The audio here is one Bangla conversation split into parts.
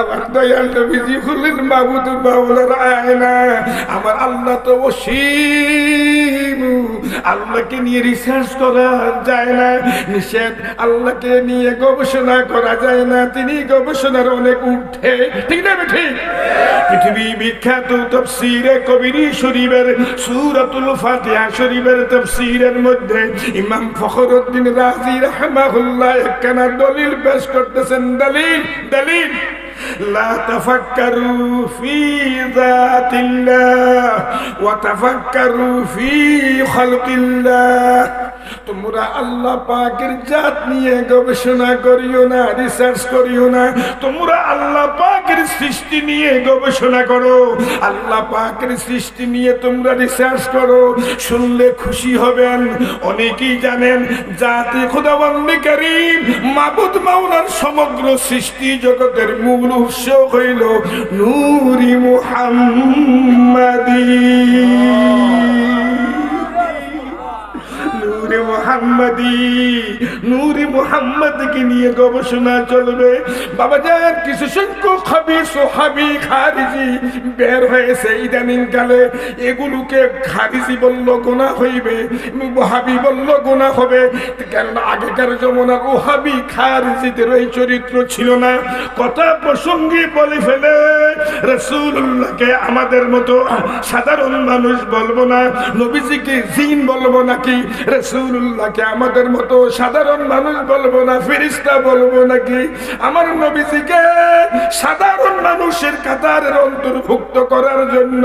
আমার দয়াল নবীজি হলেন বাবু তো বাবুলার আয় না আমার আল্লাহ তো অসীম। আল্লাহকে নিয়ে রিসার্চ করা যায় না, নিষেধ আল্লাহকে নিয়ে গবেষণা করা যায় না, তিনি গবেষণার অনেক উঠে ঠিক না ঠিক পৃথিবী বিখ্যাত তফসিরে কবিরি শরীফের, সূরাতুল ফাতিহা শরীফের তফসিরের মধ্যে ইমাম ফখরুদ্দিন রাজি রাহমাহুল্লাহ একখানা দলিল পেশ করতেছেন। দলিল দলিল। لا تفكروا في ذات الله وتفكروا في خلق الله তোমরা আল্লাহ পাকের জাত নিয়ে গবেষণা করিও না রিসার্চ করিও না তোমরা আল্লাহ পাকের সৃষ্টি নিয়ে গবেষণা করো আল্লাহ পাকের সৃষ্টি নিয়ে তোমরা রিসার্চ করো শুনলে খুশি হবেন অনেকেই জানেন জাতি খোদাবন্দি করিম মাবুদ মাওলার সমগ্র সৃষ্টি জগতের মূল উৎস হইল নূরি মুহাম্মাদি। মোহাম্মদি, নূরে মোহাম্মদকে নিয়ে গবেষণা চলবে। বাবা যান কিছু সংখ্যক হাবি সোহাবি খারিজি বের হয়েছে ইদানিং কালে। এগুলোকে খারিজি বলল গোনা হইবে। ওহাবি বলল গোনা হবে। কারণ আগেকার জমানার ওহাবি খারিজিদের ওই চরিত্র ছিল না। কথা প্রসঙ্গে বলে ফেলে। রসুল্লাহকে আমাদের মতো সাধারণ মানুষ বলব না, নবীজিকে জিন বলব নাকি, রসুল্লাহকে আমাদের মতো সাধারণ মানুষ বলব না ফিরিস্তা বলব নাকি, আমার নবীজিকে সাধারণ মানুষের কাতারের অন্তর্ভুক্ত করার জন্য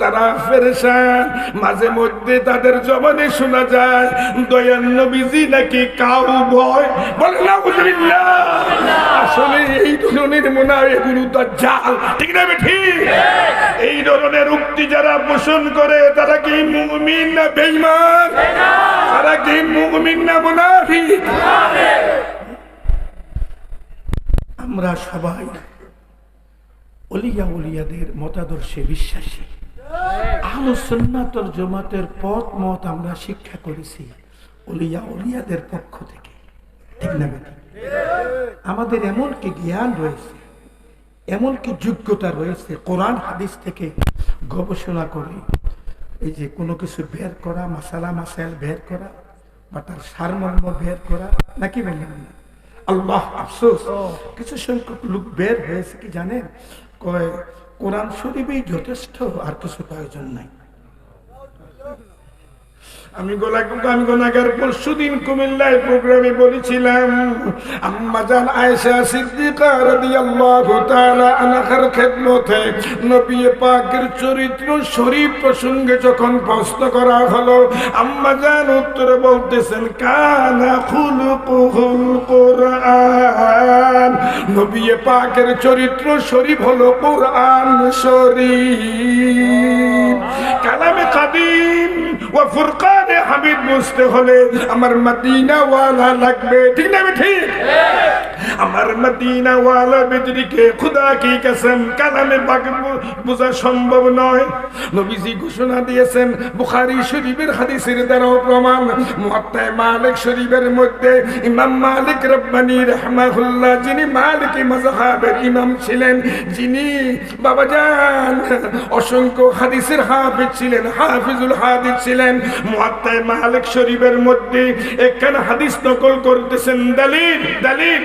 তারা ফেরেশান মাঝে মধ্যে তাদের জবানে শোনা যায় দয়ান নবীজি নাকি কাউ ভয় বলে না আসলে এই ধরনের মনে হয় এগুলো তো জাল, ঠিক না ঠিক। এই ধরনের উক্তি যারা পোষণ করে, তারা কি মুমিন না বেঈমান? তারা কি মুমিন না মুনাফিক? আমরা সবাই মতাদর্শে বিশ্বাসী। আলো সুন্নাতর জমাতের পথ, মত আমরা শিক্ষা করেছি পক্ষ থেকে। আমাদের এমন কি জ্ঞান রয়েছে এমন কি যোগ্যতা রয়েছে, কোরআন হাদিস থেকে গবেষণা করে, এই যে কোনো কিছু বের করা, মাসালা, মাসাইল বের করা, বা তার সারমর্ম বের করা, নাকি বেলেন আল্লাহ আফসোস, কিছু সংখ্যক লোক বের হয়েছে কি জানেন? কয়, কোরআন শরীফেই যথেষ্ট, আর কিছু প্রয়োজন নাই। আমি গোলা আমি গোনাগার পরশুদিন কুমিল্লায় প্রোগ্রামে বলেছিলাম, আম্মা জান আয়েশা সিদ্দিকা রাদিয়াল্লাহু তাআলা আনহার খেদমতে নবী পাকের চরিত্র শরীফ প্রসঙ্গে যখন প্রশ্ন করা হলো, আম্মা জান উত্তরে বলতেছেন, কানা খুলুকুহুল কোরআন। নবী পাকের চরিত্র শরীফ হলো কোরআন শরীফ। কালামে কাদিম ও ফুরকানে। হামিদ বুঝতে হলে আমার মদিনা ওয়ালা লাগবে। ঠিক না ঠিক। আমার মদিনা ওয়ালা বেদরিকে খুদা কি কসম, কালামে পাক বোঝা সম্ভব নয়। নবীজি ঘোষণা দিয়েছেন, বুখারী শরীফের হাদিসের দ্বারাও প্রমাণ। মুয়াত্তা মালিক শরীফের মধ্যে ইমাম মালিক রব্বানি রাহমাহুল্লাহ, যিনি মালিক মাযহাবের ইমাম ছিলেন, যিনি বাবাজান অসংখ্য হাদিসের হাফিজ ছিলেন, হাফিজুল হাদিস ছিলেন। মুয়াত্তা মালিক শরীফের মধ্যে এখানে হাদিস নকল করতেছেন। দালিল দালিল।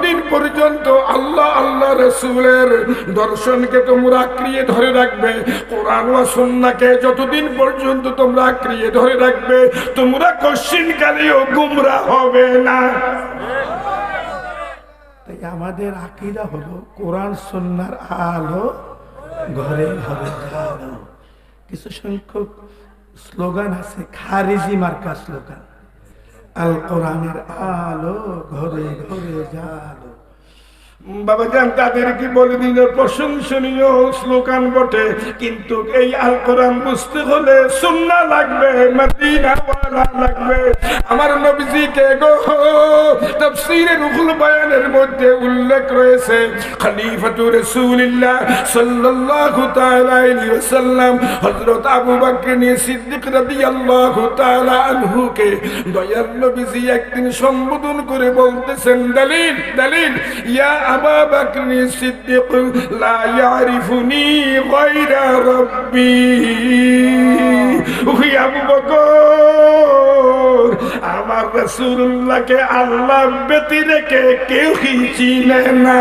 যতদিন পর্যন্ত আল্লাহ আল্লাহ রসুলের দর্শনকে তোমরা আঁকড়িয়ে ধরে রাখবে, কোরআন ও সন্নাকে যতদিন পর্যন্ত তোমরা আঁকড়িয়ে ধরে রাখবে, তোমরা কশ্চিন কালেও গুমরা হবে না। তাই আমাদের আকিদা হলো কোরআন সন্ন্যার আলো ঘরে ঘরে কিছু সংখ্যক স্লোগান আছে, খারিজি মার্কা স্লোগান। আল কোরআনের আলো ঘরে ঘরে জালো। বাবা যান তাদেরকে বলে দিন প্রশংসনীয় স্লোগান বটে। কিন্তু এই আল কোরআন বুঝতে হলে সুন্না লাগবে লাগবে। আমার নবীজিকে গো তাফসীরে রুহুল বয়ানের মধ্যে উল্লেখ রয়েছে খলিফাতুর রাসূলুল্লাহ সাল্লাল্লাহু তাআলা আলাইহি ওয়াসাল্লাম, হযরত আবু বকর সিদ্দিক রাদিয়াল্লাহু তাআলা আনহুকে দয়াল নবীজি একদিন সম্বোধন করে বলতেছেন, দলিল দলিল, ইয়া আবা বকর সিদ্দিক লা ইয়ারিফুনি গায়রা রাব্বি। ওই আবু বকর। আমার রাসূলুল্লাহকে আল্লাহ ব্যতি রেখে কেউ চিনে না।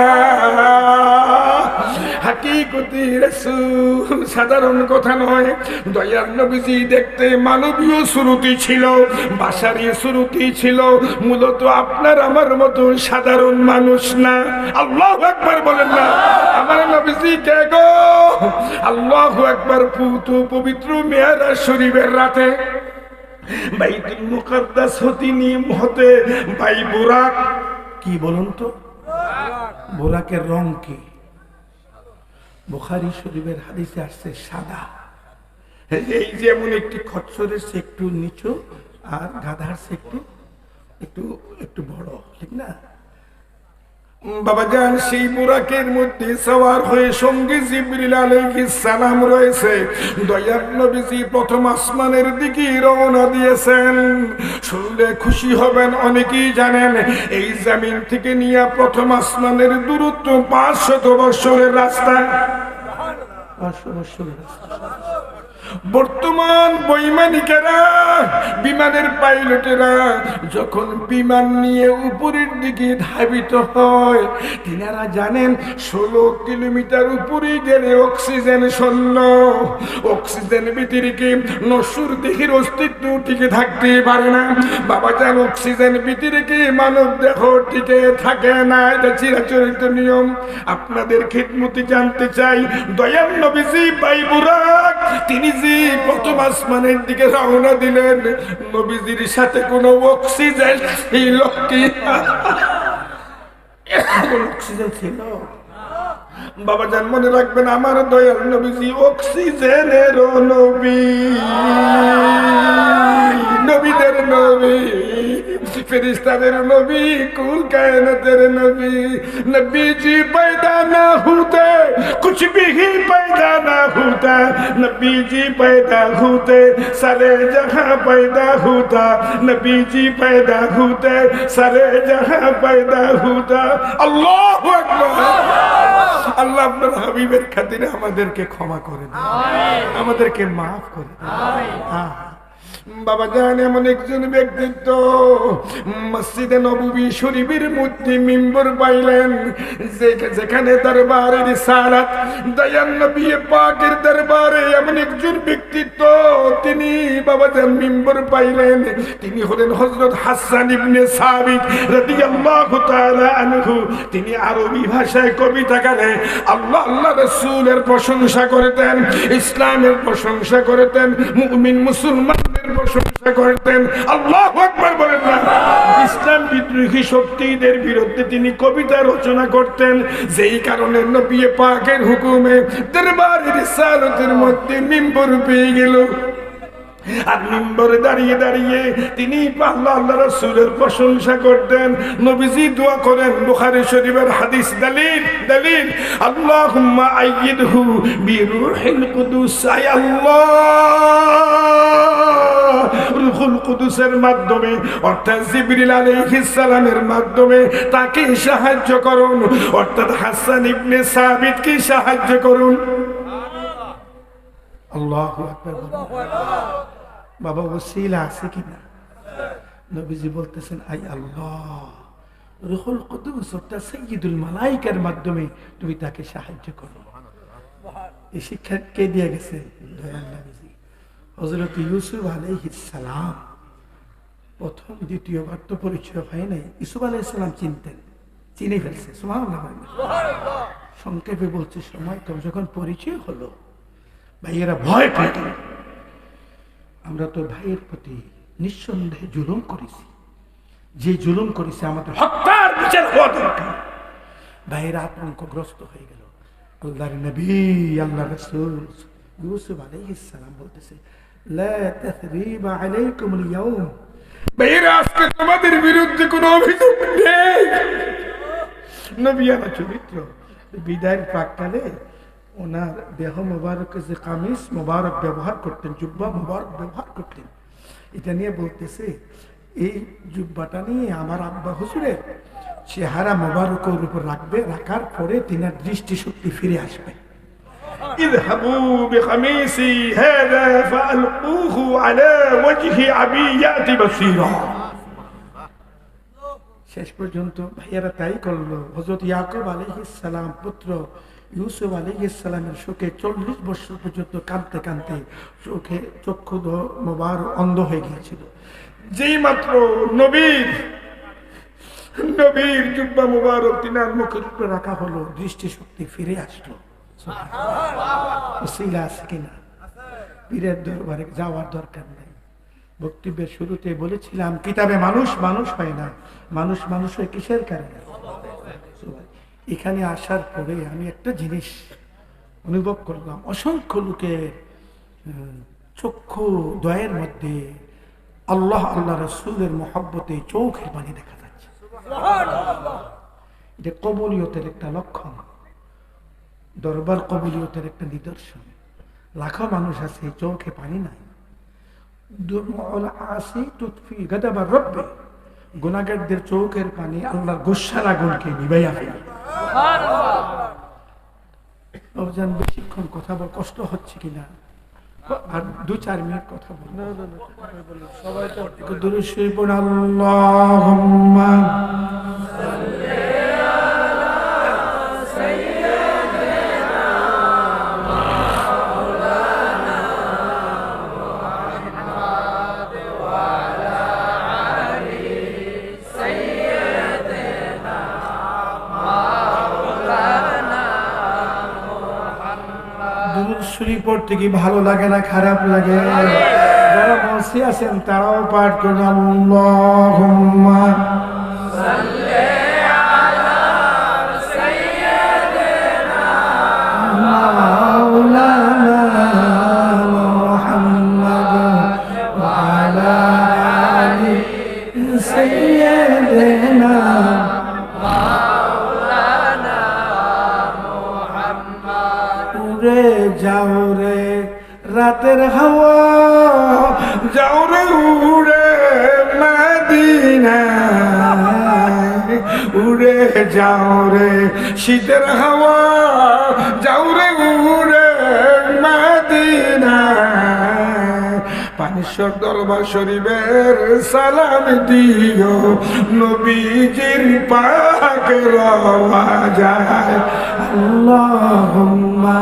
হাকিকতি রাসূল সাধারণ কথা নয়। দয়ার নবীজি দেখতে মানবীয় শ্রুতি ছিল ভাষারই শ্রুতি ছিল, মূলত আপনার আমার মতো সাধারণ মানুষ না। আল্লাহ একবার বলেন না, আমার নবীজি কে গো? আল্লাহ একবার পুতু পবিত্র মেয়ারা শরীফের রাতে বাইতুল মুকাদ্দাস হতে নিম হতে ভাই বুরাক, কি বলুন তো? বোরাকের রং কি? বুখারি শরীফের হাদিসে আসছে সাদা। এই যেমন একটি খচ্চরের সে একটু নিচু আর গাধার সে একটু একটু একটু বড়, ঠিক না? বাবা যান সেই বুরাকের মধ্যে সওয়ার হয়ে সঙ্গে জিবরিল আলাইহিস সালাম রয়েছে। দয়ার নবীজি প্রথম আসমানের দিকে রওনা দিয়েছেন। শুনলে খুশি হবেন অনেকেই জানেন, এই জমিন থেকে নিয়ে প্রথম আসমানের দূরত্ব পাঁচশত বছরের রাস্তা। পাঁচশো বছরের রাস্তা। বর্তমান বৈমানিকেরা, বিমানের পাইলটেরা যখন বিমান নিয়ে উপরের দিকে ধাবিত হয়, তিনারা জানেন ষোলো কিলোমিটার উপরে গেলে অক্সিজেন শূন্য। অক্সিজেন ভিতরে নসুর দেহের অস্তিত্ব টিকে থাকতে পারে না। বাবা যান অক্সিজেন ভিতরে মানব দেহ টিকে থাকে না, এটা চিরাচরিত নিয়ম। আপনাদের খেদমতি জানতে চাই, দয়াল নবীজি বাইবুরাক তিনি যে প্রথম আসমানের দিকে রওনা দিলেন। নবীজির সাথে কোনো অক্সিজেন ছিল কি? অক্সিজেন ছিল? বাবা যান মনে রাখবেন আমার দয়াল নবীজি অক্সিজেনের নবী নবীদের নবী ফেরিস্তাদের নবী কুল কায়নাতের নবী नबी जी पैदा ना होते कुछ भी ही पैदा ना होता नबी जी पैदा होते सारे जहां पैदा होता नबी जी पैदा होते सारे जहां पैदा होता अल्लाह আকবার আল্লাহ আপনার হাবিবের খাতিরে আমাদেরকে ক্ষমা করে দেন। আমাদেরকে মাফ করে দেন। হ্যাঁ। বাবা জান, এমন একজন ব্যক্তিত্ব মসজিদে নবী শরীফের মধ্যে মিম্বর পাইলেন। যেখানে দরবারের সালাত দয়ান নবী পাকের দরবারে এমন একজন ব্যক্তিত্ব তিনি বাবা জান মিম্বর পাইলেন। তিনি হলেন হযরত হাসান ইবনে সাবিত রাদিয়াল্লাহু তাআলা আনহু। তিনি আরবি ভাষায় কবিতা গানে আল্লাহ আল্লাহ রাসূলের প্রশংসা করতেন, ইসলামের প্রশংসা করতেন, মুমিন মুসলমানদের প্রশংসা করতেন। আল্লাহ আকবার বলেন না। ইসলাম বিদ্রোহী শক্তিদের বিরুদ্ধে তিনি কবিতা রচনা করতেন। যেই কারণে নবী পাকের হুকুমে দরবারের রিসালতের মধ্যে মিম্বর পেয়ে গেল। আর মিম্বরে দাঁড়িয়ে দাঁড়িয়ে তিনি আল্লাহ আল্লাহ রাসূলের প্রশংসা করতেন। নবীজি দোয়া করেন, বুখারী শরীফের হাদিস, দলিল দলিল। আল্লাহুম্মা আইয়িদহু বিরূহিল কুদুস, আয় আল্লাহ। রুহুল কুদুসের মাধ্যমে, অর্থাৎ জিবরিল সালামের মাধ্যমে তাকে সাহায্য করুন। অর্থাৎ হাসান ইবনে সাবিতকে সাহায্য করুন। বাবা, ওসিলা আছে নবীজি বলতেছেন আই আল্লাহ, রুহুল কুদুস, অর্থাৎ মালাইকার মাধ্যমে তুমি তাকে সাহায্য করো। এই শিক্ষা কে দিয়ে গেছেন হযরত ইউসুফ আলাইহিস সালাম প্রথম দ্বিতীয়বার তো পরিচয় হয় নাই। ইউসুফ আলাইহিস সালাম চিনতেন, চিনে ফেলছে। সংক্ষেপে বলছে, সময় কম যখন পরিচয় হলো, ভাইয়েরা ভয় পেত আমরা তো ভাইয়ের প্রতি নিঃসন্দেহে জুলুম করেছি। যে জুলুম করেছে আমাদের হত্যার বিচার হওয়া দরকার। ভাইয়েরা আতঙ্কগ্রস্ত হয়ে গেল। আল্লাহর নবী আল্লাহ রসুল ইউসুফ আলাইহিস বলতেছে আজকে তোমাদের বিরুদ্ধে কোনো অভিযোগ নেই নবিয়ানা চরিত্র বিদায়ের প্রাককালে ওনার দেহ মোবারক যে কামিজ মোবারক ব্যবহার করতেন জুব্বা মোবারক ব্যবহার করতেন এটা নিয়ে বলতেছে এই জুব্বাটা নিয়ে আমার আব্বা হুজুরের চেহারা মোবারকের উপর রাখবে রাখার পরে তিনার দৃষ্টি শক্তি ফিরে আসবে اذهبوا بقميصي هذا فألقوه على وجه أبي يأتي بصيرا শেষ পর্যন্ত ভাইয়ারা তাই করলো হজরত ইয়াকুব আলহিসাম পুত্র ইউসুফ আলহিসামের শোকে চল্লিশ বছর পর্যন্ত কাঁদতে কাঁদতে চোখে চক্ষু দ- মোবার অন্ধ হয়ে গিয়েছিল যেই মাত্র নবীর নবীর জুব্বা মুবারক তিনার মুখের উপরে রাখা হলো দৃষ্টিশক্তি ফিরে আসলো আছে কিনা? পীরের দরবারে যাওয়ার দরকার নেই। বক্তব্যের শুরুতে বলেছিলাম কিতাবে মানুষ মানুষ হয় না। মানুষ মানুষ হয় কিসের কারণে? এখানে আসার পরে আমি একটা জিনিস অনুভব করলাম। অসংখ্য লোকের চক্ষু দয়ের মধ্যে আল্লাহ আল্লাহ রসুলের মহব্বতে চোখের পানি দেখা যাচ্ছে। এটা কবলিয়তের একটা লক্ষণ। দরবার কবলিয়তের একটা নিদর্শন। লাখো মানুষ আছে চোখে পানি নাই। গুনাগারদের চৌকের পানি আল্লাহর গোসার আগুনকে নিবাইয়া ফেলে। অবজান বেশিক্ষণ কথা বল কষ্ট হচ্ছে কিনা? আর দু চার মিনিট কথা বল। সবাই তো দূরে শুয়ে পড়ে আল্লাহুম্মা। শরীফ পড়তে কি ভালো লাগে না, খারাপ লাগে? যারা বসে আছেন, তারাও পাঠ করেন। আল্লাহুম্মা যাও রে, শীতের হাওয়া, যাও রে উড়ে মাদিনা পানিশ্বর দরবার শরীফের সালাম দিও, নবীজির পাক রওয়া যায় আল্লাহুম্মা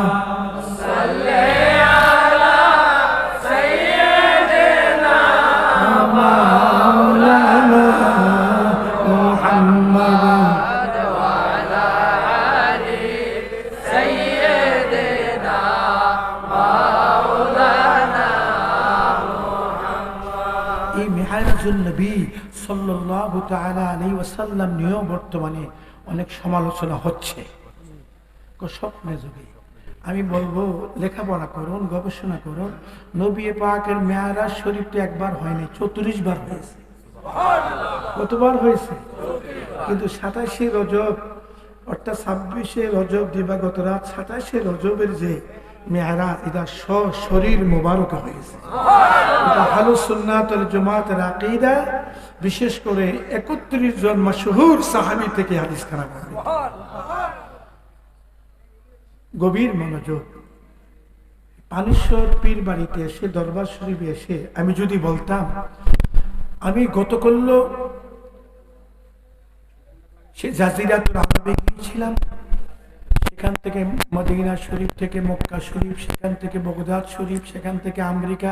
তাআলা আলাইহি ওয়াসাল্লাম নিয়েও বর্তমানে অনেক সমালোচনা হচ্ছে। স্বপ্নে যুগে। আমি বলব লেখাপড়া করুন গবেষণা করুন। নবী পাকের মেয়ারাজ শরীফ তো একবার হয়নি চৌত্রিশ বার হয়েছে। কতবার হয়েছে? কিন্তু সাতাশে রজব অর্থাৎ ছাব্বিশে রজব দিবাগত রাত সাতাশে রজবের যে মেয়ারাজ এটা শরীর মোবারক হয়েছে। এটা হালু সুন্নাতুল জমাতের আকিদা বিশেষ করে একত্রিশ জন মাসহুর সাহাবি থেকে হাদিস খানা গভীর মনোযোগ। পানেশ্বর পীর বাড়িতে এসে, দরবার শরীফে এসে আমি যদি বলতাম, আমি গতকল্য সে জাজিরাতুল আরবে গিয়েছিলাম। সেখান থেকে মদিনা শরীফ থেকে মক্কা শরীফ, সেখান থেকে বগদাদ শরীফ, সেখান থেকে আমেরিকা,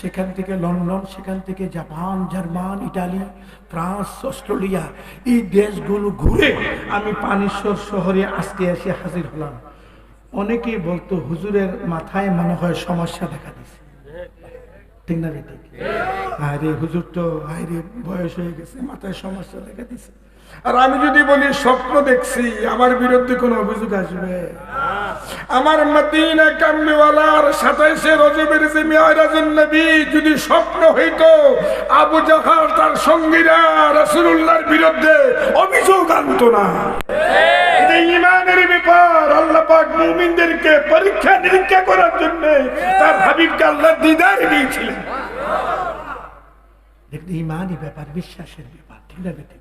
সেখান থেকে লন্ডন, সেখান থেকে Japan, German, Italy, France, Australia, এই দেশগুলো ঘুরে আমি পানেশ্বর শহরে আজকে এসে হাজির হলাম। অনেকেই বলতো, হুজুরের মাথায় মনে হয় সমস্যা দেখা দিছে ঠিক না বেটি আরে হুজুর তো, আরে বয়স হয়ে গেছে, মাথায় সমস্যা দেখা দিছে আর আমি যদি বলি, স্বপ্ন দেখছি, আমার বিরুদ্ধে কোনো অভিযোগ আসবে? আমার মদিনা সাতাইশে রজবের যে মেয়রাজুল নবী, যদি স্বপ্ন হইতো, আবু জাহার তার সঙ্গীরা রাসূলুল্লাহর বিরুদ্ধে অভিযোগ আনতো না। ইমানের পরীক্ষা নিরীক্ষা করার জন্য তার হাবিবকে আল্লাহ দিদার দিয়েছিলেন। দেখতে ইমানই ব্যাপার বিশ্বাসের ব্যাপার ঠিক না বেটি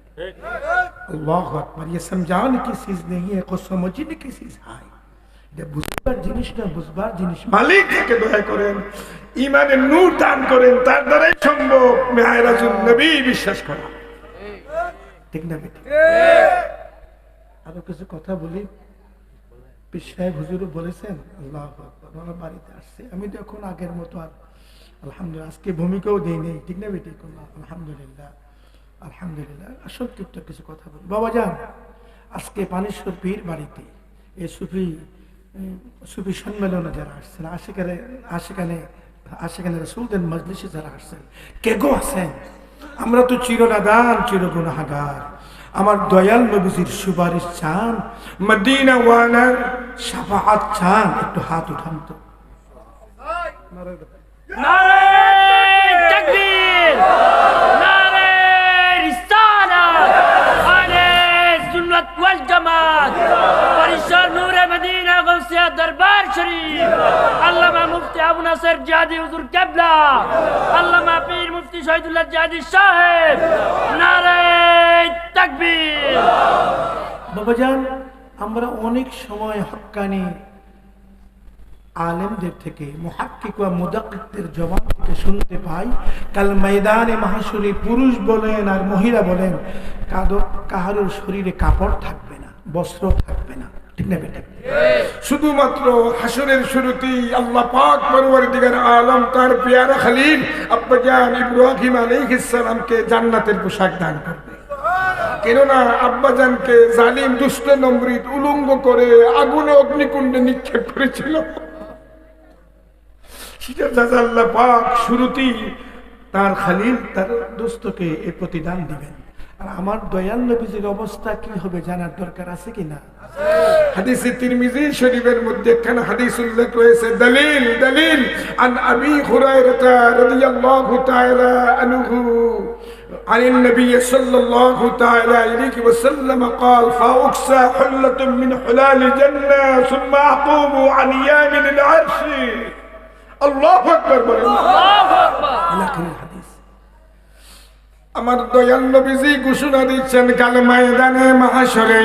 আল্লাহ আকবার ये समझाने की चीज नहीं है को समझने की चीज है এটা বুঝবার জিনিস না বুঝবার জিনিস মালিক যাকে দয়া করেন ইমানের নূর দান করেন তার দ্বারাই সম্ভব মেহারাজুল নবী বিশ্বাস করা ঠিক না বেটি আরো কিছু কথা বলি পীর সাহেব হুজুরও বলেছেন আল্লাহ আকবার ওনার বাড়িতে আসছে আমি তো এখন আগের মতো আর আলহামদুলিল্লাহ আজকে ভূমিকাও দিই নেই ঠিক না বেটি করলাম আলহামদুলিল্লাহ আলহামদুলিল্লাহ সংক্ষিপ্ত কিছু কথা বলি। বাবা যান আজকে পানেশ্বর পীর বাড়িতে এই সুফি সুফি সম্মেলনে যারা আসছেন আশেখানে আশেখানে আশেখানে রসুলদের মজলিসে যারা আসছেন কে গো আছেন? আমরা তো চিরনাদান চিরগুনাহাগার। আমার দয়াল নবীজির সুপারিশ চান মদিনা ওয়ানার সাফাহাত চান। একটু হাত উঠান তো। দরবার শরীফ! আল্লামা মুফতি আবু নাসর জাদি হুজুর কেবলা আল্লামা পীর মুফতি শহীদুল্লাহ জাদি সাহেব! নারে তাকবীর! বাবাজান, আমরা অনেক সময় হক্কানি আলেমদের থেকে, মুহাক্কিক বা মুদাক্কিকদের জবান থেকে শুনতে পাই, কাল ময়দানে মাহাসুরে পুরুষ বলেন আর মহিলা বলেন, কাদো, কাহারোর শরীরে কাপড় থাকবে না, বস্ত্র থাকবে না। শুধুমাত্র হাসরের শুরুতেই আল্লাহ পাক পরওয়ারদিগার আলম, তার পেয়ারা খলিল আব্বাজান ইব্রাহিম আলাইহিস সালামকে জান্নাতের পোশাক দান করবে। কেননা আব্বাজানকে জালিম, দুষ্ট, নম্রিত, উলঙ্গ করে আগুনে অগ্নিকুণ্ডে নিক্ষেপ করেছিল। সেটা যাতে আল্লাহ পাক শুরুতেই তার খালিল তার দোস্তকে এ প্রতিদান দিবেন আর আমার দয়াল নবীজির অবস্থা কি হবে জানার দরকার আছে কি না হাদিসে তিরমিজি শরীফের মধ্যে একখানা হাদিস উল্লেখ রয়েছে দলিল দলিল আন আবি হুরায়রা রাদিয়াল্লাহু তাআলা আনহু عن النبي صلى الله تعالى عليه وسلم قال فأكسى حلة من حلال الجنة ثم أقوم عن يامن العرش আমার দয়াল নবীজি ঘোষণা দিচ্ছেন, কাল ময়দানে মহাসরে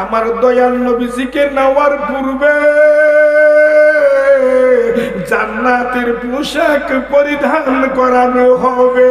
আমার দয়াল নবীজিকে নেওয়ার পূর্বে জান্নাতের পোশাক পরিধান করানো হবে।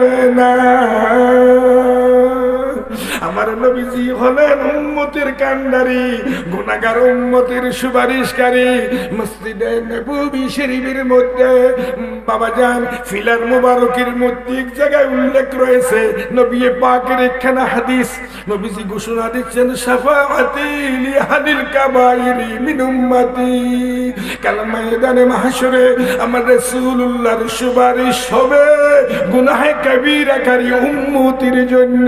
না আমার নবীজি হলেন উম্মতের কান্ডারি, গুনাহগার উম্মতের সুপারিশকারী মসজিদে নববী শরীফের মধ্যে, বাবা যান ফিলার মুবারকের মধ্যে এক জায়গায় উল্লেখ রয়েছে, নবী পাকের একখানা হাদিস, নবীজি ঘোষণা দিচ্ছেন শাফাআতি লিহাদিল কাবাইরি মিন উম্মতি কাল ময়দানে মাহশরে আমার রাসূলুল্লাহর সুপারিশ হবে গুনাহে কবিরাকারী উম্মতির জন্য।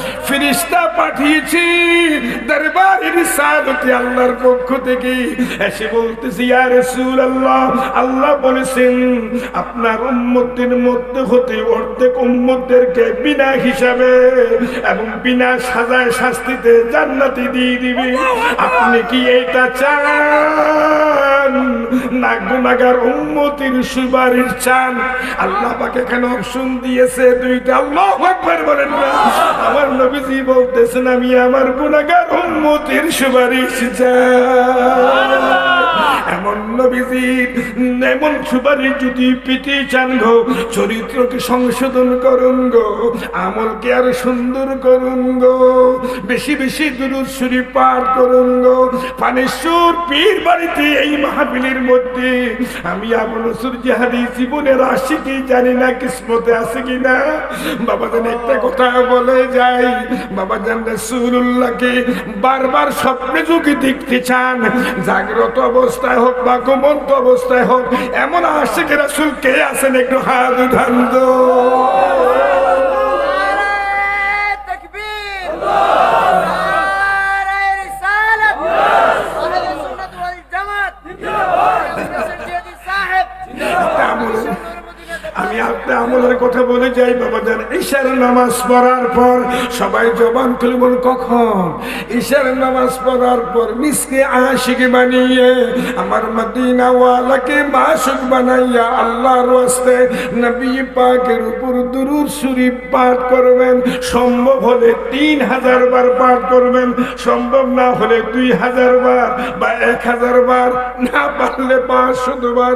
পাঠিয়েছি। দরবারের সাদতে আল্লাহর পক্ষ থেকে এসে বলতেছি, ইয়া রাসূলুল্লাহ, আল্লাহ বলেছেন, আপনার উম্মতের মধ্যে হতে অর্ধেক উম্মতদেরকে বিনা হিসাবে এবং বিনা সাজায় শাস্তিতে জান্নাতি দিয়ে দিবে। আপনি কি এটা চান? না গুনাগার উম্মতির সুপারিশ চান। আল্লাহ পাকে এখানে অপশন দিয়েছে দুইটা। আল্লাহ একবার বলেন না। আমার নবীজি বলতেছেন আমি আমার গুণাগার উন্মতির সুপারিশ চাই। এমন নবীজির যদি পেতে চান গো, চরিত্রকে সংশোধন করুন গো, আমলকে আর সুন্দর করুন গো, বেশি বেশি দুরুদ শরীফ পাঠ করুন গো। পানেশ্বর পীর বাড়িতে এই মাহফিলের মধ্যে আমি আমল সূর্যাহাদি জীবনের আসি কি জানি না কিসমতে আছে কিনা। বাবা জান একটা কথা বলে যাই বাবা জান রসুল্লাহকে বারবার স্বপ্নে যুগে দেখতে চান, জাগ্রত অবস্থায় হোক বা ঘুমন্ত অবস্থায় হোক এমন আশেখ রাসুল কে আছেন একটু হাত উঠান আপনি আমলের কথা বলে যাই, বাবা জান ঈশার নামাজ পড়ার পর সবাই জবান খুলে বল, কখন? ঈশার নামাজ পড়ার পর মিসকে আশিকে বানিয়ে, আমার মদিনা ওয়ালাকে মাসুক বানাইয়া আল্লাহর ওয়াস্তে নবী পাকের উপর দুরুদ শরীফ পাঠ করবেন। সম্ভব হলে তিন হাজার বার পাঠ করবেন, সম্ভব না হলে দুই হাজার বার বা এক হাজার বার, না পারলে পাঁচশো বার।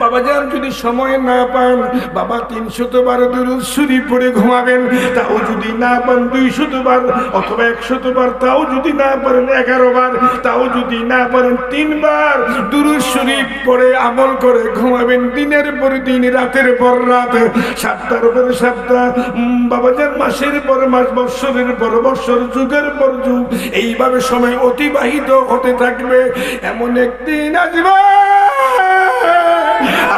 বাবা যান যদি সময় না পান বাবা তিনশতবার দুরুদ শরীফ পড়ে ঘুমাবেন তাও যদি না পান দুইশতবার অথবা একশতবার তাও যদি না পারেন এগারো বার তাও যদি না পারেন তিনবার দুরুদ শরীফ পড়ে আমল করে ঘুমাবেন দিনের পর দিন রাতের পর রাত সাতটার পর সাতটা। উম, বাবাজান মাসের পর মাস বৎসরের পর বৎসর যুগের পর যুগ এইভাবে সময় অতিবাহিত হতে থাকবে এমন একদিন আসবে।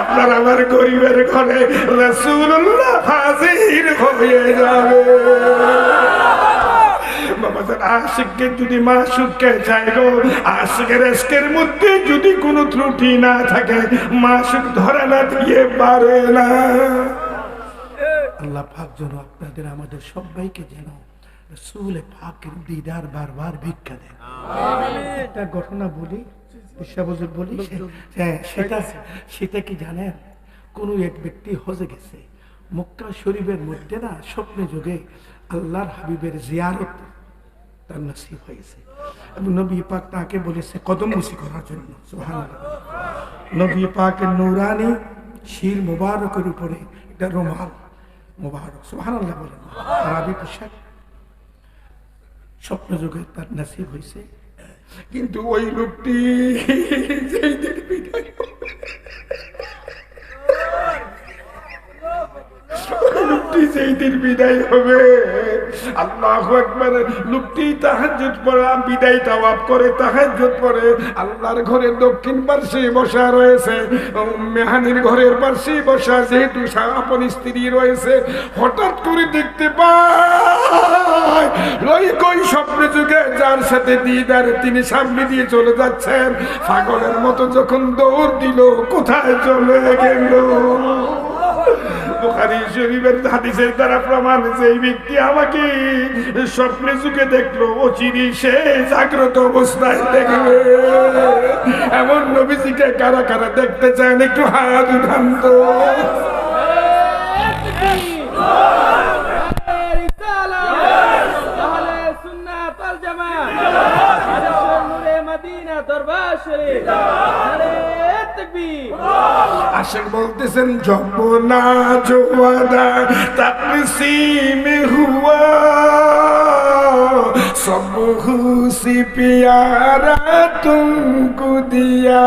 আপনার আমার গরিবের ঘরে রসুল্লাহ হাজির হয়ে যাবে। আশিককে যদি মা সুখকে চাই গো, আশিকের এসকের মধ্যে যদি কোনো ত্রুটি না থাকে মা সুখ ধরে না দিয়ে পারে না। আল্লাহ যেন আপনাদের, আমাদের সবাইকে যেন রসুল পাকের দিদার বারবার ভিক্ষা দেন একটা ঘটনা বলি বিশ্বাবজুর বলি হ্যাঁ সেটা সেটা কি জানেন? কোনো এক ব্যক্তি হজে গেছে। মক্কা শরীফের মধ্যে না স্বপ্নে যুগে আল্লাহর হাবিবের জিয়ারত তার নসিব হয়েছে এবং নবী পাক তাকে বলেছে কদম মুসি করার জন্য। নবী পাকের নৌরানি শির মোবারকের উপরে একটা রুমাল মোবারক। সুবহানাল্লাহ বলেন। আরবি পোশাক। স্বপ্ন যুগে তার নসিব হয়েছে কিন্তু ওই লোকটি যেই দিন বিদায় হবে, ওই বিদায় হবে। আল্লাহ পড়া বিদায় করে পড়ে আল্লাহর ঘরের দক্ষিণ বসা রয়েছে। মেহানির ঘরের বসা যেহেতু আপন স্ত্রী রয়েছে, হঠাৎ করে দেখতে পায় ওই কই স্বপ্নে যুগে যার সাথে দিদার তিনি সামনে দিয়ে চলে যাচ্ছেন। পাগলের মতো যখন দৌড় দিল, কোথায় চলে গেল? বুখারি শরীফের হাদিসের দ্বারা প্রমাণ সেই ব্যক্তি আমাকে স্বপ্নে চোখে দেখল ও চিনি সে জাগ্রত অবস্থায় দেখবে এমন নবীজিকে কারা কারা দেখতে চান একটু হাত উঠান দরবার শরীফ তকবীর আশেক বলতেছেন, যমনা জোয়াদা তার সিমে হুয়া সব হুসি পিয়ারা তুমকু দিয়া,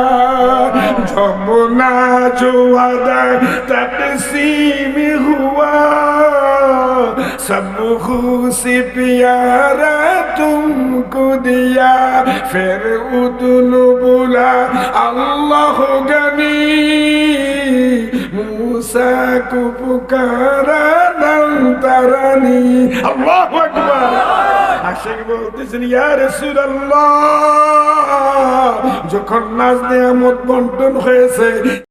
যমনা জোয়াদা তার সিমে হুয়া सब खुशी प्यारा तुमको दिया फिर उदन बोला अल्लाह गनी मूसा को पुकारा नंतरनी अल्लाह अकबर আশেক বলতেছেন ইয়া রাসূলুল্লাহ যখন নাজ নিয়ামত বন্টন হয়েছে